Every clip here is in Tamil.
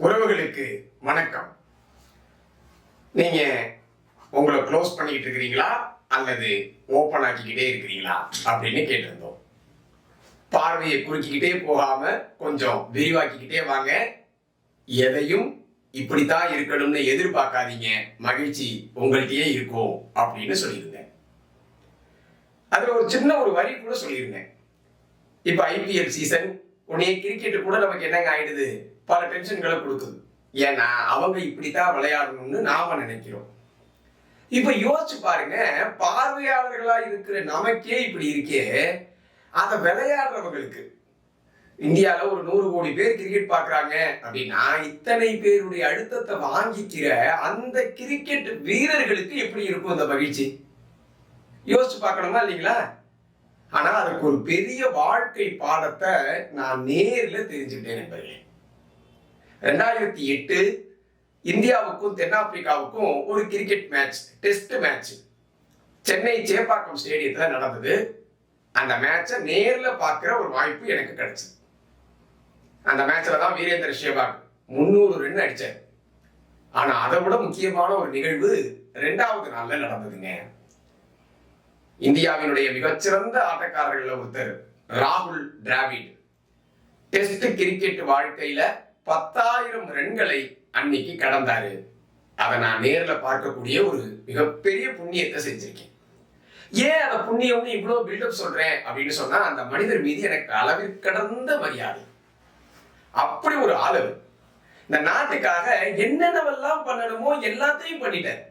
உறவுகளுக்கு வணக்கம். நீங்க உங்களை க்ளோஸ் பண்ணிக்கிட்டு இருக்கிறீங்களா? அல்லது ஓப்பன் ஆக்கிக்கிட்டே இருக்கிறீங்களா? அப்படின்னு கேட்டிருந்தோம். பார்வையை குறுக்கிக்கிட்டே போகாம கொஞ்சம் விரிவாக்கிக்கிட்டே வாங்க. எதையும் இப்படித்தான் இருக்கணும்னு எதிர்பார்க்காதீங்க. மகிழ்ச்சி உங்கள்கிட்டயே இருக்கும் அப்படின்னு சொல்லியிருந்தேன். அதுல ஒரு சின்ன ஒரு வரி கூட சொல்லியிருந்தேன். இப்ப ஐபிஎல் சீசன் உடனே கிரிக்கெட் கூட நமக்கு என்னங்க ஆயிடுது? பல டென்ஷன்களை கொடுக்குது. ஏன்னா அவங்க இப்படித்தான் விளையாடணும்னு நாம நினைக்கிறோம். இப்ப யோசிச்சு பாருங்க பார்வையாளர்களா இருக்கிற நமக்கே இப்படி இருக்கே அதை விளையாடுறவங்களுக்கு இந்தியாவில் ஒரு நூறு கோடி பேர் கிரிக்கெட் பார்க்குறாங்க அப்படின்னா இத்தனை பேருடைய அழுத்தத்தை வாங்கிக்கிற அந்த கிரிக்கெட் வீரர்களுக்கு எப்படி இருக்கும் அந்த மகிழ்ச்சி? யோசிச்சு பார்க்கணுமா இல்லைங்களா? ஆனால் அதுக்கு ஒரு பெரிய வாழ்க்கை பாடத்தை நான் நேரில் தெரிஞ்சுக்கிட்டேன் நண்பர்களே. ரெண்டாயிரத்தி எட்டு இந்தியாவுக்கும் தென்னாப்பிரிக்காவுக்கும் ஒரு cricket match test match Chennai Chepauk ஸ்டேடியத்தில் நடந்தது. அந்த மேட்சை நேரில் பார்க்குற ஒரு வாய்ப்பு எனக்கு கிடைச்சது. அந்த மேட்ச்சில் தான் வீரேந்திர சேவாக் முந்நூறு ரன் அடித்தார் ஆனால் அதை விட முக்கியமான ஒரு நிகழ்வு ரெண்டாவது நாளில் நடந்ததுங்க. இந்தியாவினுடைய மிகச்சிறந்த ஆட்டக்காரர்களில் ஒருத்தர் ராகுல் டிராவிட். டெஸ்ட் கிரிக்கெட் வாழ்க்கையில் பத்தாயிரம் ரன்களை அன்னைக்கு கடந்தாரு. அதை நான் நேரில் பார்க்கக்கூடிய ஒரு மிகப்பெரிய புண்ணியத்தை செஞ்சிருக்கேன். ஏன் அந்த புண்ணியம்னு இவ்வளோ பில்டப் சொல்றேன் அப்படின்னு சொன்னா அந்த மனிதர் மீது எனக்கு அளவில் கடந்த மரியாதை. அப்படி ஒரு ஆளு இந்த நாட்டுக்காக என்னென்னவெல்லாம் பண்ணணுமோ எல்லாத்தையும் பண்ணிட்டார்.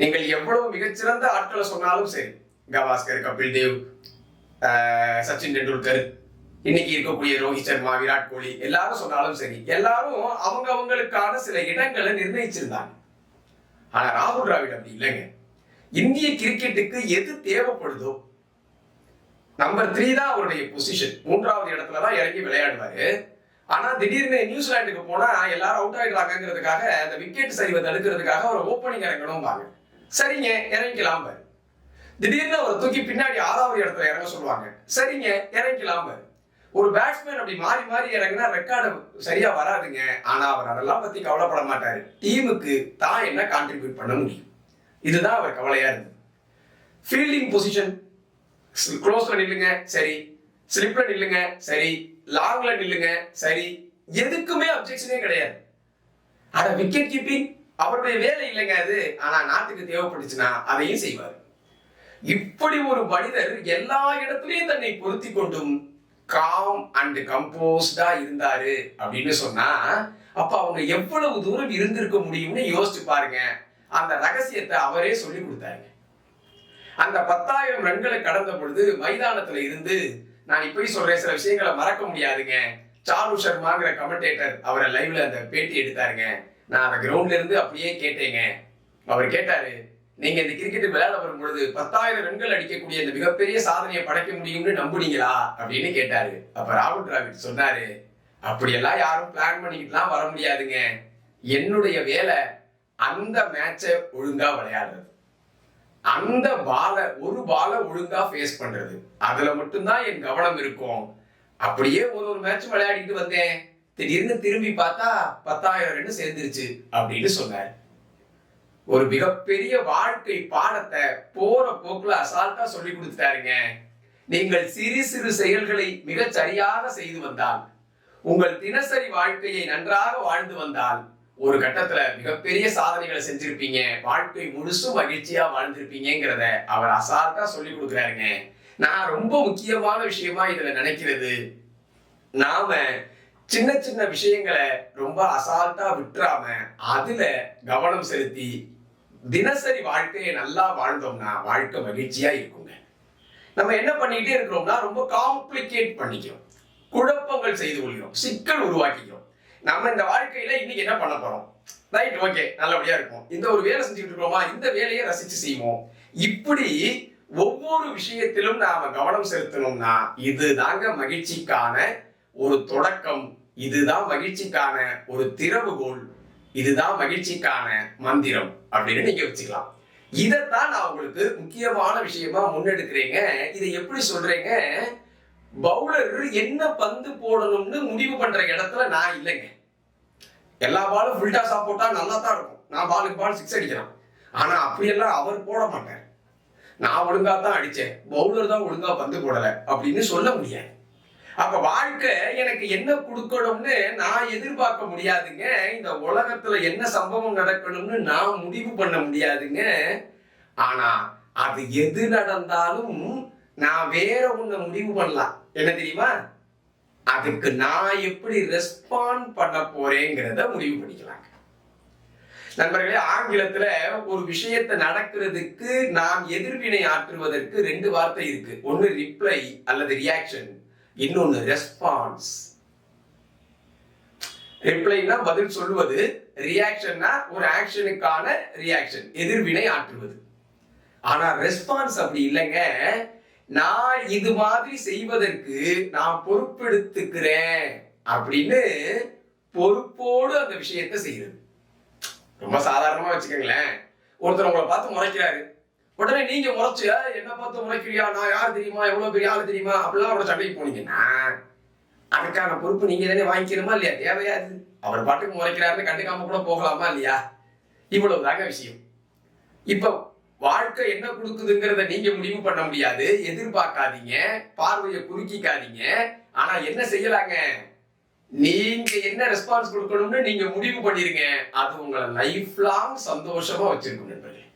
நீங்கள் எவ்வளவு மிகச்சிறந்த ஆட்களை சொன்னாலும் சரி. கவாஸ்கர் கபில் தேவ் சச்சின் டெண்டுல்கர் இன்னைக்கு இருக்கக்கூடிய ரோஹித் சர்மா விராட் கோலி எல்லாரும் சொன்னாலும் சரி எல்லாரும் அவங்க அவங்களுக்கான சில இடங்களை நிர்ணயிச்சிருந்தாங்க. ஆனா ராகுல் டிராவிட் அப்படி இல்லைங்க. இந்திய கிரிக்கெட்டுக்கு எது தேவைப்படுதோ நம்பர் த்ரீ தான் அவருடைய பொசிஷன் மூன்றாவது இடத்துல தான் இறங்கி விளையாடுவாரு. ஆனா திடீர்னு நியூசிலாந்துக்கு போனா எல்லாரும் அவுட் ஆயிடுறாங்கிறதுக்காக அந்த விக்கெட் சரிவை தடுக்கிறதுக்காக அவர் ஓப்பனிங் இறங்கணும்பாங்க. சரிங்க இறங்கிக்கலாம் பாரு திடீர்னு அவரை தூக்கி பின்னாடி ஆறாவது இடத்துல இறங்க சொல்லுவாங்க. சரிங்க இறங்கிக்கலாம் பாரு ஒரு பேட்ஸ்மேன் அப்படி மாறி மாறி இறங்கினா ரெக்கார்டு சரியா வராதுங்க. ஆனா அவர் அதெல்லாம் பத்தி கவலைப்பட மாட்டாரு. டீமுக்கு தான் என்ன கான்ட்ரிபியூட் பண்ண முடியும்? இதுதான் அவர் கவலையா இருந்தது. ஃபீல்டிங் பொசிஷன் க்ளோஸ்ல நில்லுங்க சரி. ஸ்லிப்ல நில்லுங்க சரி. லாங்ல நில்லுங்க சரி. எதுக்குமே அப்செக்ஷனே கிடையாது. அட விக்கெட் கீப்பிங் அவருடைய வேலை இல்லைங்க அது. ஆனா நாட்டுக்கு தேவைப்பட்டுச்சுன்னா அதையும் செய்வார். இப்படி ஒரு மனிதர் எல்லா இடத்துலயும் தன்னை பொருத்தி கொண்டும் காம் அண்ட் கம்போஸ்டா இருந்தாரு அப்படின்னு சொன்னா அப்ப அவங்க எவ்வளவு தூரம் இருந்திருக்க முடியும்னு யோசிச்சு பாருங்க. அந்த ரகசியத்தை அவரே சொல்லி கொடுத்தாருங்க. அந்த பத்தாயிரம் ரன்களை கடந்த பொழுது மைதானத்துல இருந்து நான் இப்படி சொல்றேன் சில விஷயங்களை மறக்க முடியாதுங்க. சாரு சர்மாங்கிற கமெண்டேட்டர் அவரை லைவ்ல அந்த பேட்டி எடுத்தாருங்க. நான் அந்த கிரவுண்ட்ல இருந்து அப்படியே கேட்டேங்க. அவர் கேட்டாரு நீங்க இந்த கிரிக்கெட் விளையாட வரும் பொழுது பத்தாயிரம் ரன்கள் அடிக்கக்கூடிய இந்த மிகப்பெரிய சாதனையை படைக்க முடியும்னு நம்புனீங்களா? அப்படின்னு கேட்டாரு. அப்ப ராகுல் டிராவிட் சொன்னாரு அப்படியெல்லாம் யாரும் பிளான் பண்ணிக்கிட்டுலாம் வர முடியாதுங்க. என்னுடைய வேலை அந்த மேட்சை ஒழுங்கா விளையாடுறது. அந்த பாலை ஒரு பாலை ஒழுங்கா ஃபேஸ் பண்றது. அதுல மட்டும்தான் என் கவனம் இருக்கும். அப்படியே ஒரு ஒரு மேட்ச் விளையாடிட்டு வந்தேன். திடீர்னு திரும்பி பார்த்தா பத்தாயிரம் ரெண்டு சேர்ந்துருச்சு அப்படின்னு சொன்னார். ஒரு மிகப்பெரிய வாழ்க்கை பாடத்தை போற போக்குல அசால்ட்டா சொல்லி கொடுத்துட்டாருங்க. நீங்கள் சிறு சிறு செயல்களை மிக சரியாக செய்து வந்தால் உங்கள் தினசரி வாழ்க்கையை நன்றாக வாழ்ந்து வந்தால் ஒரு கட்டத்துல மிகப்பெரிய சாதனைகளை செஞ்சிருப்பீங்க. வாழ்க்கை முழுசும் மகிழ்ச்சியா வாழ்ந்திருப்பீங்கிறத அவர் அசால்ட்டா சொல்லி கொடுக்குறாருங்க. நான் ரொம்ப முக்கியமான விஷயமா இதுல நினைக்கிறது. நாம சின்ன சின்ன விஷயங்களை ரொம்ப அசால்ட்டா விட்டுறாம அதுல கவனம் செலுத்தி தினசரி வாழ்க்கையை நல்லா வாழ்ந்தோம்னா வாழ்க்கை மகிழ்ச்சியா இருக்குங்க. நம்ம என்ன பண்ணிக்கிட்டே இருக்கிறோம்னா ரொம்ப காம்ப்ளிகேட் பண்ணிக்கிறோம். குழப்பங்கள் செய்து கொள்கிறோம். சிக்கல் உருவாக்கிக்கிறோம். நம்ம இந்த வாழ்க்கையில இன்னைக்கு என்ன பண்ண போறோம்? ரைட் ஓகே நல்லபடியா இருக்கும் இந்த ஒரு வேலை செஞ்சுட்டு இருக்கிறோமா? இந்த வேலையை ரசிச்சு செய்வோம். இப்படி ஒவ்வொரு விஷயத்திலும் நாம கவனம் செலுத்தணும்னா இது தாங்க மகிழ்ச்சிக்கான ஒரு தொடக்கம். இதுதான் மகிழ்ச்சிக்கான ஒரு திறவுகோல். இதுதான் மகிழ்ச்சிக்கான மந்திரம் அப்படின்னு நீங்க வச்சுக்கலாம். இதைத்தான் நான் உங்களுக்கு முக்கியமான விஷயமா முன்னெடுக்கிறேங்க. இதை எப்படி சொல்றேங்க? பவுலர் என்ன பந்து போடணும்னு முடிவு பண்ற இடத்துல நான் இல்லைங்க. எல்லா பாலும் ஃபுல் டாஸா போட்டா நல்லா தான் இருக்கும். நான் பாலுக்கு பால் சிக்ஸ் அடிக்கலாம். ஆனா அப்படியெல்லாம் அவர் போட மாட்டார். நான் ஒழுங்கா தான் அடிச்சேன். பவுலர் தான் ஒழுங்கா பந்து போடல அப்படின்னு சொல்ல முடியாது. அப்ப வாழ்க்கை எனக்கு என்ன கொடுக்கணும்னு நான் எதிர்பார்க்க முடியாதுங்க. இந்த உலகத்துல என்ன சம்பவம் நடக்கணும்னு நான் முடிவு பண்ண முடியாதுங்க. ஆனா அது எது நடந்தாலும் நான் வேற ஒண்ணு முடிவு பண்ணலாம். என்ன தெரியுமா? அதுக்கு நான் எப்படி ரெஸ்பாண்ட் பண்ண போறேங்கிறத முடிவு பண்ணிக்கலாங்க. நண்பர்களே ஆங்கிலத்துல ஒரு விஷயத்தை நடக்கிறதுக்கு நாம் எதிர்வினை ஆற்றுவதற்கு ரெண்டு வார்த்தை இருக்கு. ஒன்னு ரிப்ளை அல்லது ரியாக்ஷன் இன்னொன்று ரெஸ்பான்ஸ் ரிப்ளைனா பதில் சொல்லுவது ரியாக்ஷன்னா ஒரு ஆக்ஷனுக்கான ரியாக்ஷன் எதிர்வினை ஆற்றுவது. ஆனா ரெஸ்பான்ஸ் அப்படி இல்லைங்க. நான் இது மாதிரி செய்வதற்கு நான் பொறுப்பெடுத்துக்கிறேன் அப்படின்னு பொறுப்போடு அந்த விஷயத்தை செய்யுது. ரொம்ப சாதாரணமா வச்சுக்கோங்களேன். ஒருத்தர் உங்களை பார்த்து முறைக்கிறாரு. உடனே நீங்க முறைச்சு என்ன பார்த்து முறைக்கிறியா? நான் யார் தெரியுமா? எவ்வளவு பெரிய ஆள் தெரியுமா? அப்படிலாம் அவரோட சண்டைக்கு போனீங்கன்னா அதுக்கான பொறுப்பு நீங்க தானே வாங்கிக்கணுமா இல்லையா? தேவையா இது? அவர் பாட்டுக்கு முறைக்கிறாருன்னு கண்டுக்காம கூட போகலாமா இல்லையா? இவ்வளவு தாங்க விஷயம். இப்ப வாழ்க்கை என்ன கொடுக்குதுங்கிறத நீங்க முடிவு பண்ண முடியாது. எதிர்பார்க்காதீங்க. பார்வையை குறுக்கிக்காதீங்க. ஆனா என்ன செய்யலாங்க? நீங்க என்ன ரெஸ்பான்ஸ் கொடுக்கணும்னு நீங்க முடிவு பண்ணிருங்க. அது உங்களை லைஃப் லாங் சந்தோஷமா வச்சிருக்கும் நண்பர்களே.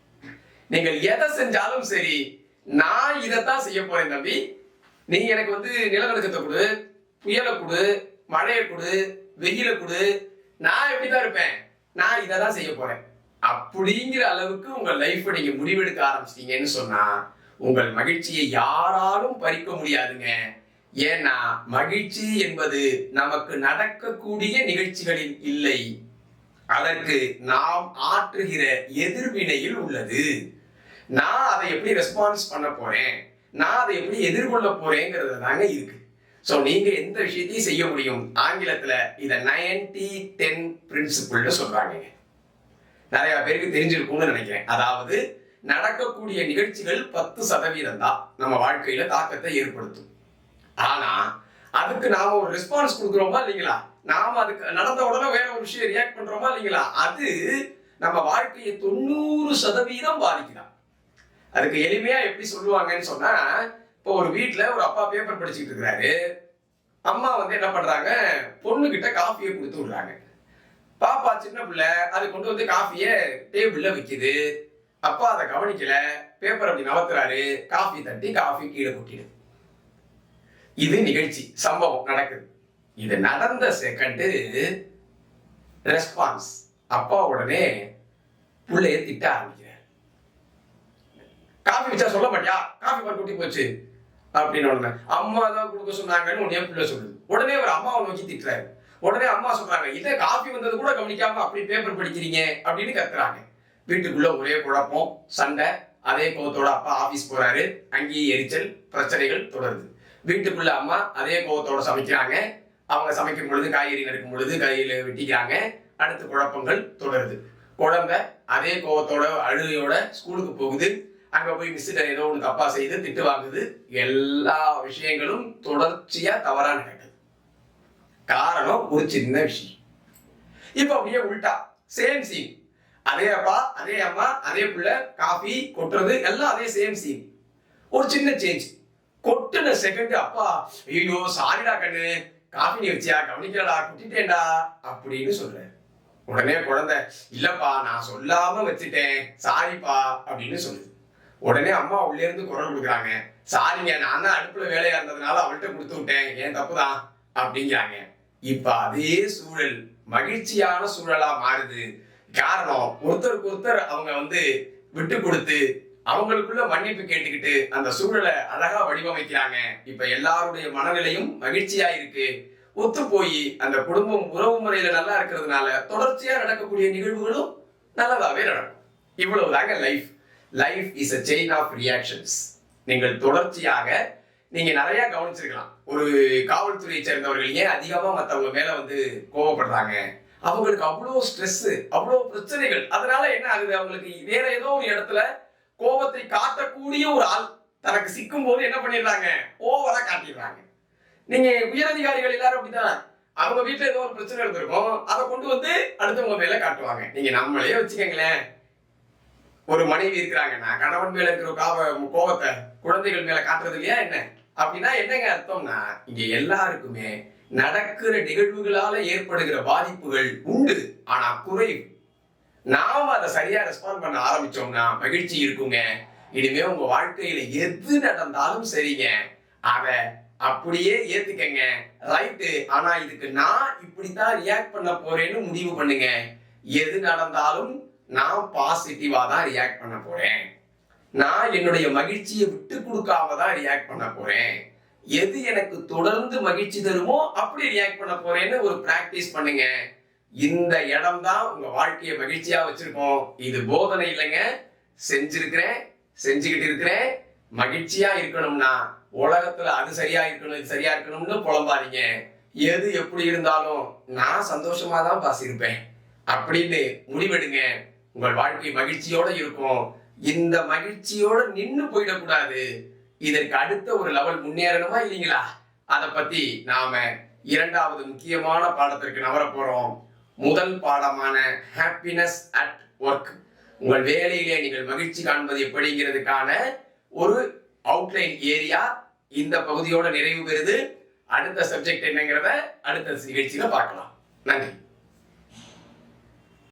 நீங்கள் எதை செஞ்சாலும் சரி நான் இதைத்தான் செய்ய போறேன் தம்பி. நீ எனக்கு வந்து நிலநடுக்கத்தை கொடு புயலை கொடு மழையை கொடு வெயில கொடு. நான் எப்படிதான் இருப்பேன்? நான் இதை தான் செய்ய போறேன். அப்படிங்கிற அளவுக்கு உங்க லைஃப்பை நீங்க முடிவெடுக்க ஆரம்பிச்சிட்டீங்கன்னு சொன்னா உங்கள் மகிழ்ச்சியை யாராலும் பறிக்க முடியாதுங்க. ஏன்னா மகிழ்ச்சி என்பது நமக்கு நடக்கக்கூடிய நிகழ்ச்சிகளில் இல்லை. அதற்கு நாம் ஆற்றுகிற எதிர்வினையில் உள்ளது. நான் அதை எப்படி ரெஸ்பான்ஸ் பண்ண போறேன்? நான் அதை எப்படி எதிர்கொள்ள போறேங்கிறது தாங்க இருக்கு. ஸோ நீங்க எந்த விஷயத்தையும் செய்ய முடியும். ஆங்கிலத்துல இதை நைன்டி டென் பிரின்சிபிள்னு சொல்றாங்க. நிறைய பேருக்கு தெரிஞ்சிருக்கும்னு நினைக்கிறேன். அதாவது நடக்கக்கூடிய நிகழ்ச்சிகள் பத்து சதவீதம் தான் நம்ம வாழ்க்கையில தாக்கத்தை ஏற்படுத்தும். ஆனா அதுக்கு நாம ஒரு ரெஸ்பான்ஸ் கொடுக்குறோமா இல்லைங்களா? நாம அதுக்கு நடந்த உடனே வேற ஒரு விஷயம் ரியாக்ட் பண்றோமா இல்லைங்களா? அது நம்ம வாழ்க்கையை தொண்ணூறு சதவீதம் பாதிக்கலாம் அதுக்கு எளிமையா எப்படி சொல்லுவாங்கன்னு சொன்னா இப்போ ஒரு வீட்டில் ஒரு அப்பா பேப்பர் படிச்சுட்டு இருக்கிறாரு. அம்மா வந்து என்ன பண்றாங்க? பொண்ணு கிட்ட காஃபியை கொடுத்து விடுறாங்க. பாப்பா சின்ன பிள்ளை அது கொண்டு வந்து காஃபியை டேபிள்ல வைக்குது. அப்பா அதை கவனிக்கல. பேப்பர் அப்படி நவத்துறாரு. காஃபி தட்டி காஃபி கீழே கொட்டிடு. இது நிகழ்ச்சி சம்பவம் நடக்குது. இது நடந்த செகண்டு ரெஸ்பான்ஸ் அப்பா உடனே பிள்ளைய திட்ட ஆரம்பிக்குது காஃபி வச்சா சொல்ல மாட்டியா? காஃபி பார் கூட்டி போச்சு. அப்படின்னு உடனே அம்மா தான் கொடுக்க சொன்னாங்கன்னு உடனே பிள்ளை சொல்லுது. உடனே ஒரு அம்மாவை நோக்கி திட்டுறாரு. உடனே அம்மா சொல்றாங்க இதே காஃபி வந்தது கூட கவனிக்காம அப்படி பேப்பர் படிக்கிறீங்க. அப்படின்னு கத்துறாங்க. வீட்டுக்குள்ள ஒரே குழப்பம் சண்டை. அதே கோவத்தோட அப்பா ஆபீஸ் போறாரு. அங்கேயே எரிச்சல் பிரச்சனைகள் தொடருது. வீட்டுக்குள்ள அம்மா அதே கோவத்தோட சமைக்கிறாங்க. அவங்க சமைக்கும் பொழுது காய்கறி நறுக்கும் பொழுது கையில் வெட்டிக்கிறாங்க. அடுத்து குழப்பங்கள் தொடருது. குழந்தை அதே கோவத்தோட அழுகையோட ஸ்கூலுக்கு போகுது. அங்கே போய் மிஸ்ஸிட்ட ஏதோ ஒன்று தப்பாக செய்து திட்டு வாங்குது. எல்லா விஷயங்களும் தொடர்ச்சியாக தவறா நடக்குது. காரணம் ஒரு சின்ன விஷயம். இப்போ அப்படியே உள்டா. சேம் சீன் அதே அப்பா அதே அம்மா அதே பிள்ளை காஃபி கொட்டுறது எல்லாம் அதே சேம் சீன் ஒரு சின்ன சேஞ்ச் கொட்டுன செகண்ட் அப்பா ஐயோ சாரிடா கண்ணு. காஃபி நீ வச்சியா? கவனிக்கலடா. கொட்டிட்டேன்டா. அப்படின்னு சொல்றேன் உடனே குழந்தை இல்லப்பா நான் சொல்லாம வச்சுட்டேன். சாரிப்பா அப்படின்னு சொல்லுது. உடனே அம்மா உள்ளே இருந்து குரல் கொடுக்குறாங்க. சாரிங்க நான் தான் அடுப்புல வேலையா இருந்ததுனால அவள்கிட்ட கொடுத்து விட்டேன். ஏன் தப்புதான் அப்படிங்கிறாங்க. இப்ப அதே சூழல் மகிழ்ச்சியான சூழலா மாறுது. காரணம் ஒருத்தருக்கு ஒருத்தர் அவங்க வந்து விட்டு கொடுத்து அவங்களுக்குள்ள மன்னிப்பு கேட்டுக்கிட்டு அந்த சூழலை அழகா வடிவமைக்கிறாங்க. இப்ப எல்லாருடைய மனநிலையும் மகிழ்ச்சியா இருக்கு. ஒத்து போய் அந்த குடும்பம் உறவு முறையில நல்லா இருக்கிறதுனால தொடர்ச்சியா நடக்கக்கூடிய நிகழ்வுகளும் நல்லதாவே நடக்கும். இவ்வளவுதாங்க life life is a chain of reactions நீங்கள் தொடர்ச்சியாக நீங்க நிறைய கவனிச்சிருக்கலாம். ஒரு காவல்துறையை சேர்ந்தவர்கள் ஏன் அதிகமா மற்றவங்க மேல வந்து கோவப்படுறாங்க? அவங்களுக்கு அவ்வளோ ஸ்ட்ரெஸ் அவ்வளோ பிரச்சனைகள். அதனால என்ன ஆகுது? அவங்களுக்கு வேற ஏதோ ஒரு இடத்துல கோபத்தை காட்டக்கூடிய ஒரு ஆள் தனக்கு சிக்கும் போது என்ன பண்ணிடுறாங்க? ஓவரா காட்டிடுறாங்க. நீங்க உயரதிகாரிகள் எல்லாரும் அப்படிதான். அவங்க வீட்டுல ஏதோ ஒரு பிரச்சனை இருந்திருக்கும். அதை கொண்டு வந்து அடுத்தவங்க மேல காட்டுவாங்க. நீங்க நம்மளே வச்சுக்கோங்களேன். ஒரு மனைவி இருக்கிறாங்கன்னா கணவன் மேல இருக்கிற காவ கோபத்தை குழந்தைகள் மேல காட்டுறது இல்லையா என்ன? அப்படின்னா என்னங்க அர்த்தம்னா இங்க எல்லாருக்குமே நடக்கிற நிகழ்வுகளால ஏற்படுகிற பாதிப்புகள் உண்டு ஆனா குறைவு. நாம அதை சரியா ரெஸ்பாண்ட் பண்ண ஆரம்பிச்சோம்னா மகிழ்ச்சி இருக்குங்க. இனிமே உங்க வாழ்க்கையில எது நடந்தாலும் சரிங்க. அத அப்படியே ஏத்துக்கங்க. ரைட்டு ஆனா இதுக்கு நான் இப்படித்தான் ரியாக்ட் பண்ண போறேன்னு முடிவு பண்ணுங்க. எது நடந்தாலும் நான் பாசிட்டிவா தான் ரியாக்ட் பண்ண போறேன். நான் என்னுடைய மகிழ்ச்சியை விட்டு கொடுக்காம தான் ரியாக்ட் பண்ண போறேன். எது எனக்கு தொடர்ந்து மகிழ்ச்சி தருமோ அப்படி ரியாக்ட் பண்ண போறேன்னு ஒரு பிராக்டிஸ் பண்ணுங்க. இந்த இடம் தான் உங்க வாழ்க்கையை மகிழ்ச்சியா வச்சிருக்கோம். இது போதனை இல்லைங்க. செஞ்சிருக்கிறேன் செஞ்சுக்கிட்டு இருக்கிறேன். மகிழ்ச்சியா இருக்கணும்னா உலகத்துல அது சரியா இருக்கணும் இது சரியா இருக்கணும்னு புலம்பாதீங்க. எது எப்படி இருந்தாலும் நான் சந்தோஷமா தான் பாசிருப்பேன் அப்படின்னு முடிவெடுங்க. உங்கள் வாழ்க்கை மகிழ்ச்சியோட இருக்கும். இந்த மகிழ்ச்சியோட நின்று போயிடக்கூடாது. இதற்கு அடுத்த ஒரு லெவல் முன்னேறணுமா இல்லைங்களா? அதை பத்தி நாம இரண்டாவது முக்கியமான பாடத்திற்கு நவர போறோம். முதல் பாடமான ஹாப்பினஸ் அட் ஒர்க் உங்கள் வேலையிலே நீங்கள் மகிழ்ச்சி காண்பது எப்படிங்கிறதுக்கான ஒரு அவுட்லைன் ஏரியா இந்த பகுதியோட நிறைவு பெறுது. அடுத்த சப்ஜெக்ட் என்னங்கிறத அடுத்த நிகழ்ச்சியில பார்க்கலாம். நன்றி.